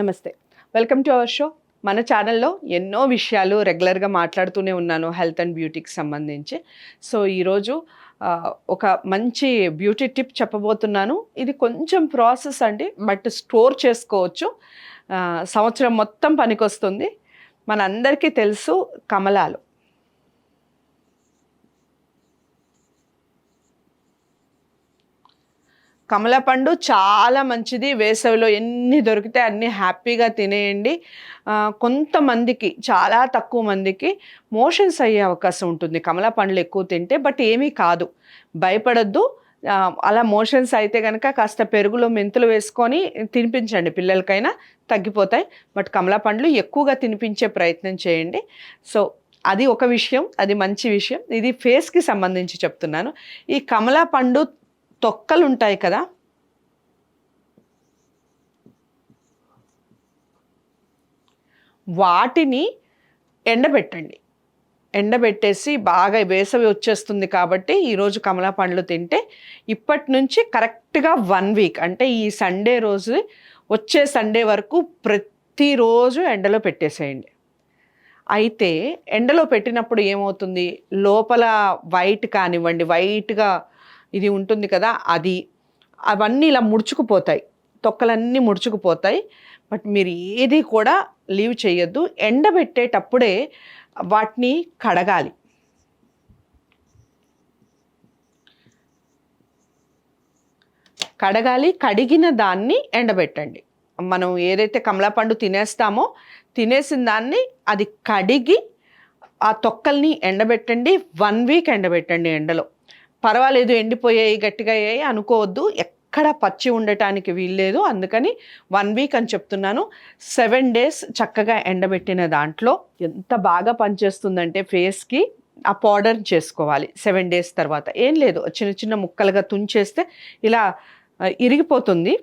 నమస్తే. Welcome to our show మన ఛానల్లో ఎన్నో విషయాలు రెగ్యులర్గా మాట్లాడుతూనే ఉన్నాను హెల్త్ అండ్ బ్యూటీకి సంబంధించి. సో ఈరోజు ఒక మంచి బ్యూటీ టిప్ చెప్పబోతున్నాను. ఇది కొంచెం ప్రాసెస్ అండి బట్ స్టోర్ చేసుకోవచ్చు. సంవత్సరం మొత్తం పనికొస్తుంది. మనందరికీ తెలుసు కమలాలు. కమలపండు చాలా మంచిది. వేసవిలో ఎన్ని దొరికితే అన్ని హ్యాపీగా తినేయండి. కొంతమందికి చాలా తక్కువ మందికి మోషన్స్ అయ్యే అవకాశం ఉంటుంది. కమల పండ్లు ఎక్కువ తింటే బట్ ఏమీ కాదు. భయపడద్దు. అలా మోషన్స్ అయితే కనుక కాస్త పెరుగులో మెంతులు వేసుకొని తినిపించండి. పిల్లలకైనా తగ్గిపోతాయి. బట్ కమలా పండ్లు ఎక్కువగా తినిపించే ప్రయత్నం చేయండి. సో అది ఒక విషయం అది మంచి విషయం. ఇది ఫేస్కి సంబంధించి చెప్తున్నాను. ఈ కమలా పండు తొక్కలు ఉంటాయి కదా. వాటిని ఎండబెట్టండి. ఎండబెట్టేసి బాగా వేసవి వచ్చేస్తుంది కాబట్టి ఈరోజు కమలా పండ్లు తింటే ఇప్పటి నుంచి కరెక్ట్గా వన్ వీక్ అంటే ఈ సండే రోజు వచ్చే సండే వరకు ప్రతిరోజు ఎండలో పెట్టేసేయండి. అయితే ఎండలో పెట్టినప్పుడు ఏమవుతుంది? లోపల వైట్ కానివ్వండి వైట్గా ఇది ఉంటుంది కదా అది. అవన్నీ ఇలా ముడుచుకుపోతాయి. తొక్కలన్నీ ముడుచుకుపోతాయి. బట్ మీరు ఏది కూడా లీవ్ చేయొద్దు. ఎండబెట్టేటప్పుడే వాటిని కడగాలి. కడగాలి కడిగిన దాన్ని ఎండబెట్టండి. మనం ఏదైతే కమలాపండు తినేస్తామో తినేసిన దాన్ని అది కడిగి ఆ తొక్కల్ని ఎండబెట్టండి. వన్ వీక్ ఎండబెట్టండి ఎండలో. పర్వాలేదు ఎండిపోయాయి గట్టిగా అయ్యాయి అనుకోవద్దు. ఎక్కడ పచ్చి ఉండటానికి వీల్లేదు. అందుకని వన్ వీక్ అని చెప్తున్నాను. సెవెన్ డేస్ చక్కగా ఎండబెట్టిన దాంట్లో ఎంత బాగా పనిచేస్తుందంటే ఫేస్కి ఆ పౌడర్ చేసుకోవాలి సెవెన్ డేస్ తర్వాత. ఏం లేదు. చిన్న చిన్న ముక్కలుగా తుంచేస్తే ఇలా ఇరిగిపోతుంది.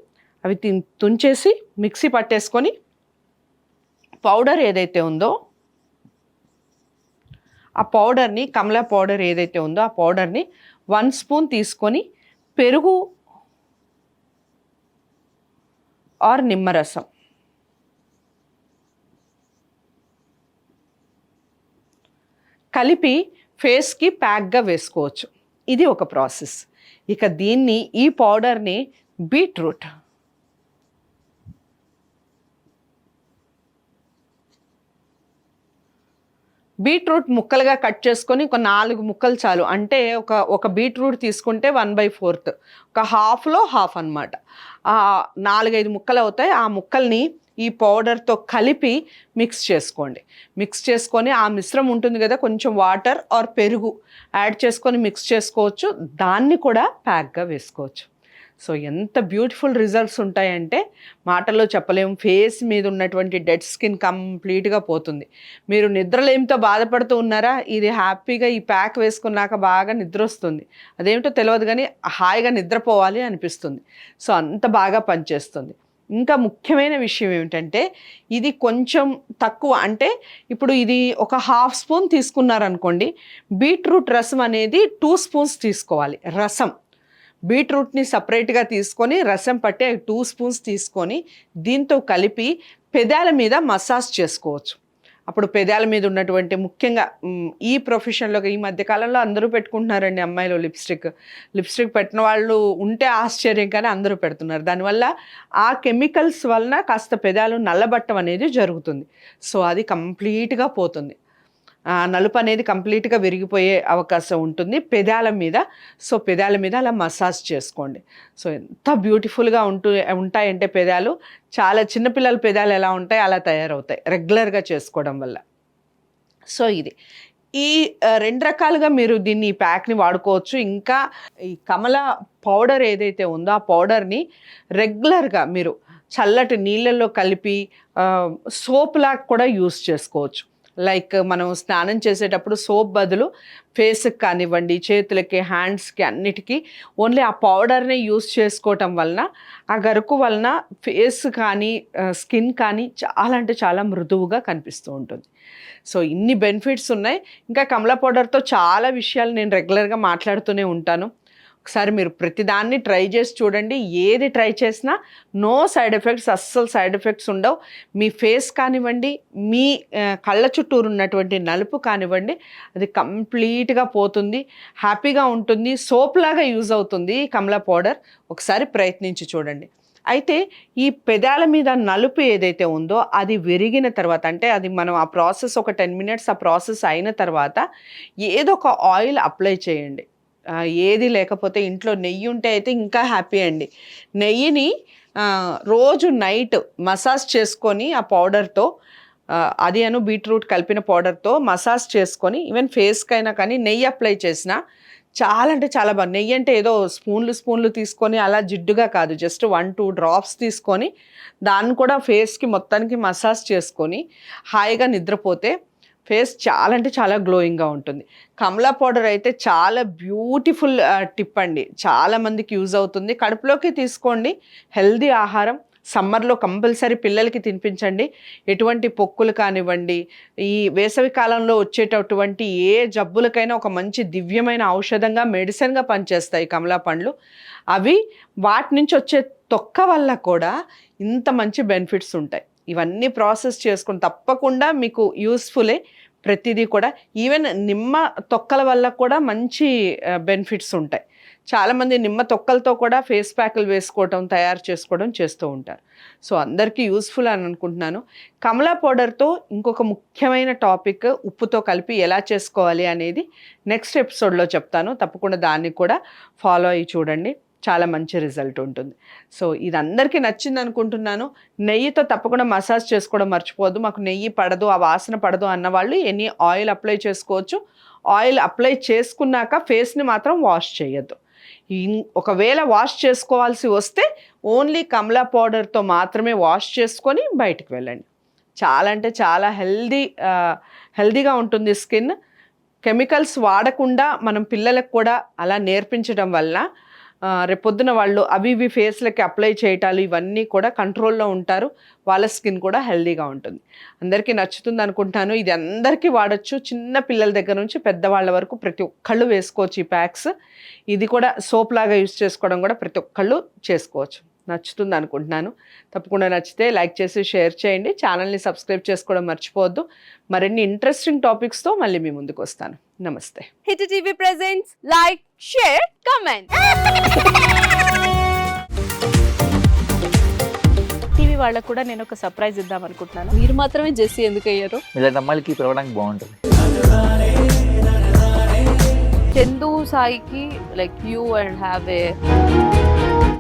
అవి తి తుంచేసి మిక్సీ పట్టేసుకొని పౌడర్ ఏదైతే ఉందో ఆ పౌడర్ని కమలా పౌడర్ ఏదైతే ఉందో ఆ పౌడర్ని వన్ స్పూన్ తీసుకొని పెరుగు ఆర్ నిమ్మరసం. కలిపి ఫేస్కి ప్యాక్గా వేసుకోవచ్చు. ఇది ఒక ప్రాసెస్. ఇక దీన్ని ఈ పౌడర్ని బీట్రూట్ బీట్రూట్ ముక్కలుగా కట్ చేసుకొని ఒక నాలుగు ముక్కలు చాలు. అంటే ఒక ఒక బీట్రూట్ తీసుకుంటే వన్ బై ఫోర్త్. ఒక హాఫ్లో హాఫ్ అనమాట నాలుగైదు ముక్కలు అవుతాయి. ఆ ముక్కల్ని ఈ పౌడర్తో కలిపి మిక్స్ చేసుకోండి. మిక్స్ చేసుకొని ఆ మిశ్రం ఉంటుంది కదా కొంచెం వాటర్ ఆర్ పెరుగు యాడ్ చేసుకొని మిక్స్ చేసుకోవచ్చు. దాన్ని కూడా ప్యాక్గా వేసుకోవచ్చు. సో ఎంత బ్యూటిఫుల్ రిజల్ట్స్ ఉంటాయంటే మాటల్లో చెప్పలేము ఫేస్ మీద ఉన్నటువంటి డెడ్ స్కిన్ కంప్లీట్గా పోతుంది. మీరు నిద్రలేమితో బాధపడుతూ ఉన్నారా? ఇది హ్యాపీగా ఈ ప్యాక్ వేసుకున్నాక బాగా నిద్ర వస్తుంది అదేమిటో తెలియదు కానీ హాయిగా నిద్రపోవాలి అనిపిస్తుంది. సో అంత బాగా పనిచేస్తుంది. ఇంకా ముఖ్యమైన విషయం ఏమిటంటే ఇది కొంచెం తక్కువ అంటే ఇప్పుడు ఇది ఒక హాఫ్ స్పూన్ తీసుకున్నారనుకోండి బీట్రూట్ రసం అనేది టూ స్పూన్స్ తీసుకోవాలి రసం. బీట్రూట్ని సపరేట్గా తీసుకొని రసం పట్టే టూ స్పూన్స్ తీసుకొని దీంతో కలిపి పెదాల మీద మసాజ్ చేసుకోవచ్చు. అప్పుడు పెదాల మీద ఉన్నటువంటి ముఖ్యంగా ఈ ప్రొఫెషన్లో ఈ మధ్యకాలంలో అందరూ పెట్టుకుంటున్నారండి అమ్మాయిలు లిప్స్టిక్. లిప్స్టిక్ పెట్టిన వాళ్ళు ఉంటే ఆశ్చర్యం కానీ అందరూ పెడుతున్నారు. దానివల్ల ఆ కెమికల్స్ వలన కాస్త పెదాలు నల్లబట్టం అనేది జరుగుతుంది. సో అది కంప్లీట్గా పోతుంది. నలుపు అనేది కంప్లీట్గా విరిగిపోయే అవకాశం ఉంటుంది. పెదాల మీద సో పెదాల మీద అలా మసాజ్ చేసుకోండి. సో ఎంత బ్యూటిఫుల్గా ఉంటూ ఉంటాయంటే పెదాలు. చాలా చిన్నపిల్లల పెదాలు ఎలా ఉంటాయి అలా తయారవుతాయి రెగ్యులర్గా చేసుకోవడం వల్ల. సో ఇది. ఈ రెండు రకాలుగా మీరు దీన్ని ఈ ప్యాక్ని వాడుకోవచ్చు. ఇంకా ఈ కమల పౌడర్ ఏదైతే ఉందో ఆ పౌడర్ని రెగ్యులర్గా మీరు చల్లటి నీళ్ళల్లో కలిపి సోప్ లాగా కూడా యూస్ చేసుకోవచ్చు. లైక్ మనం స్నానం చేసేటప్పుడు సోప్ బదులు ఫేస్కి కానివ్వండి చేతులకి హ్యాండ్స్కి అన్నిటికీ ఓన్లీ ఆ పౌడర్ని యూస్ చేసుకోవటం వలన ఆ గరుకు వలన ఫేస్ కానీ స్కిన్ కానీ చాలా అంటే చాలా మృదువుగా కనిపిస్తూ ఉంటుంది. సో ఇన్ని బెనిఫిట్స్ ఉన్నాయి. ఇంకా కమలా పౌడర్తో చాలా విషయాలు నేను రెగ్యులర్గా మాట్లాడుతూనే ఉంటాను. ఒకసారి మీరు ప్రతిదాన్ని ట్రై చేసి చూడండి. ఏది ట్రై చేసినా నో సైడ్ ఎఫెక్ట్స్ అస్సలు సైడ్ ఎఫెక్ట్స్ ఉండవు. మీ ఫేస్ కానివ్వండి మీ కళ్ళ చుట్టూరు ఉన్నటువంటి నలుపు కానివ్వండి అది కంప్లీట్గా పోతుంది. హ్యాపీగా ఉంటుంది. సోప్ లాగా యూజ్ అవుతుంది కమల కమలా పౌడర్. ఒకసారి ప్రయత్నించి చూడండి. అయితే ఈ పెదాల మీద నలుపు ఏదైతే ఉందో అది విరిగిన తర్వాత అంటే అది మనం ఆ ప్రాసెస్ ఒక టెన్ మినిట్స్ ఆ ప్రాసెస్ అయిన తర్వాత ఏదో ఒక ఆయిల్ అప్లై చేయండి. ఏది లేకపోతే ఇంట్లో నెయ్యి ఉంటే అయితే ఇంకా హ్యాపీ అండి. నెయ్యిని రోజు నైట్ మసాజ్ చేసుకొని ఆ పౌడర్తో అది అను బీట్రూట్ కలిపిన పౌడర్తో మసాజ్ చేసుకొని ఈవెన్ ఫేస్కైనా కానీ నెయ్యి అప్లై చేసిన చాలా అంటే చాలా బాగుంది. నెయ్యి అంటే ఏదో స్పూన్లు స్పూన్లు తీసుకొని అలా జిడ్డుగా కాదు. జస్ట్ వన్ టూ డ్రాప్స్ తీసుకొని దాన్ని కూడా ఫేస్కి మొత్తానికి మసాజ్ చేసుకొని హాయిగా నిద్రపోతే ఫేస్ చాలా అంటే చాలా గ్లోయింగ్గా ఉంటుంది. కమలా పౌడర్ అయితే చాలా బ్యూటిఫుల్ టిప్ అండి. చాలా మందికి యూజ్ అవుతుంది. కడుపులోకి తీసుకోండి. హెల్దీ ఆహారం. సమ్మర్లో కంపల్సరీ పిల్లలకి తినిపించండి. ఎటువంటి పొక్కులు కానివ్వండి. ఈ వేసవి కాలంలో వచ్చేటటువంటి ఏ జబ్బులకైనా ఒక మంచి దివ్యమైన ఔషధంగా మెడిసిన్గా పనిచేస్తాయి కమలా పండ్లు. అవి వాటి నుంచి వచ్చే తొక్క వల్ల కూడా ఇంత మంచి బెనిఫిట్స్ ఉంటాయి. ఇవన్నీ ప్రాసెస్ చేసుకుని తప్పకుండా మీకు యూస్ఫులే ప్రతిదీ కూడా. ఈవెన్ నిమ్మ తొక్కల వల్ల కూడా మంచి బెనిఫిట్స్ ఉంటాయి. చాలామంది నిమ్మ తొక్కలతో కూడా ఫేస్ ప్యాకులు వేసుకోవడం తయారు చేసుకోవడం చేస్తూ ఉంటారు. సో అందరికీ యూస్ఫుల్ అని అనుకుంటున్నాను. కమలా పౌడర్తో ఇంకొక ముఖ్యమైన టాపిక్ ఉప్పుతో కలిపి ఎలా చేసుకోవాలి అనేది నెక్స్ట్ ఎపిసోడ్లో చెప్తాను. తప్పకుండా దాన్ని కూడా ఫాలో అయ్యి చూడండి. చాలా మంచి రిజల్ట్ ఉంటుంది. సో ఇది అందరికీ నచ్చింది అనుకుంటున్నాను. నెయ్యితో తప్పకుండా మసాజ్ చేసుకోవడం మర్చిపోవద్దు. మాకు నెయ్యి పడదు ఆ వాసన పడదు అన్న వాళ్ళు ఎన్ని ఆయిల్ అప్లై చేసుకోవచ్చు. ఆయిల్ అప్లై చేసుకున్నాక ఫేస్ని మాత్రం వాష్ చేయొద్దు. ఒకవేళ వాష్ చేసుకోవాల్సి వస్తే ఓన్లీ కమలా పౌడర్తో మాత్రమే వాష్ చేసుకొని బయటికి వెళ్ళండి. చాలా అంటే చాలా హెల్దీ హెల్దీగా ఉంటుంది స్కిన్. కెమికల్స్ వాడకుండా మనం పిల్లలకు కూడా అలా నేర్పించడం వల్ల రేపొద్దున వాళ్ళు అవి ఇవి ఫేస్లకి అప్లై చేయటాలు ఇవన్నీ కూడా కంట్రోల్లో ఉంటారు. వాళ్ళ స్కిన్ కూడా హెల్దీగా ఉంటుంది. అందరికీ నచ్చుతుంది అనుకుంటాను. ఇది అందరికీ వాడచ్చు. చిన్న పిల్లల దగ్గర నుంచి పెద్దవాళ్ళ వరకు ప్రతి ఒక్కళ్ళు వేసుకోవచ్చు ఈ ప్యాక్స్. ఇది కూడా సోప్ లాగా యూస్ చేసుకోవడం కూడా ప్రతి ఒక్కళ్ళు చేసుకోవచ్చు. నచ్చుతుంది అనుకుంటున్నాను తప్పకుండా నచ్చితే లైక్ చేసి షేర్ చేయండి. ఛానల్ని సబ్స్క్రైబ్ చేసుకోవడం మర్చిపోవద్దు. మరిన్ని ఇంట్రెస్టింగ్ టాపిక్స్తో మళ్ళీ మీ ముందుకు వస్తాను. నమస్తే. Hit TV presents like share comment. TV వాళ్ళకు కూడా నేను ఒక సర్ప్రైజ్ ఇద్దాం అనుకుంటున్నాను. మీరు మాత్రమే జెస్సీ ఎందుకు అయ్యారు ఇలాంటి అమ్మాయిలకి పిలవడానికి బాగుంటుంది. చందు సాయికి like you and have a